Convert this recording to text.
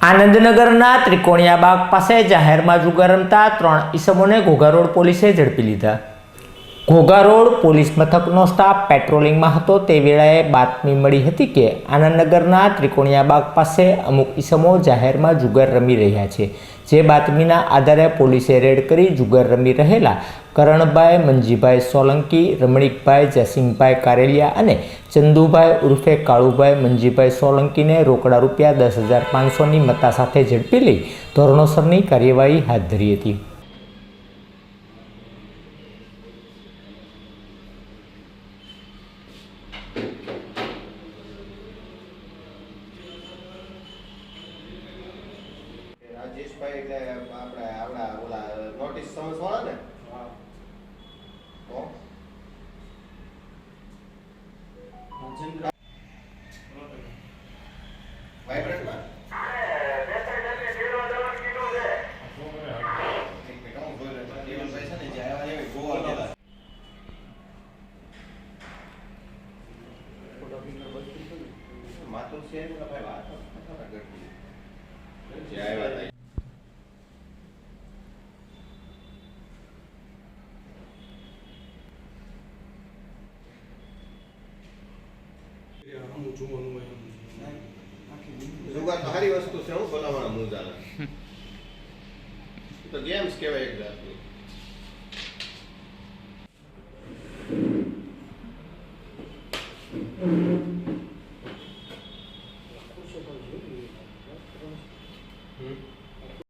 આનંદનગરના ત્રિકોણિયા બાગ પાસે જાહેરમાં જુગાર રમતા ત્રણ ઈસમોને ઘોઘા રોડ પોલીસે ઝડપી લીધા. ઘોઘા રોડ પોલીસ મથકનો સ્ટાફ પેટ્રોલિંગમાં હતો. તે વેળાએ બાતમી મળી હતી કે આનંદનગરના ત્રિકોણિયા બાગ પાસે અમુક ઈસમો જાહેરમાં જુગાર રમી રહ્યા છે. જે બાતમીના આધારે પોલીસે રેડ કરી જુગાર રમી રહેલા કરણભાઈ, મંજીભાઈ સોલંકી, રમણીકભાઈ, જયસિંહભાઈ કારેલિયા અને ચંદુભાઈ ઉર્ફે કાળુભાઈ મંજીભાઈ સોલંકીને રોકડા રૂપિયા દસ હજાર પાંચસોની મત્તા સાથે ઝડપી લઈ ધોરણોસરની કાર્યવાહી હાથ ધરી હતી. રાજેશભાઈ આપણે આપણા ઓલા નોટિસ સમજ ને? તો વાઇબ્રન્ટમાં એક મિનિટ હું જોઈ રહ્યો છું. દેવલભાઈ છે ને જે આવ્યા છે એ ગોવા ગયેલા. માતુર છે એમના ભાઈ વાત નથી કરતી. જે આવ્યા હતા અમુક જોવાનું હોય જુગાર તો સારી વસ્તુ છે હું ભલામણ મુંજાના તો ગેમ્સ કહેવાય એક જાતની હમ.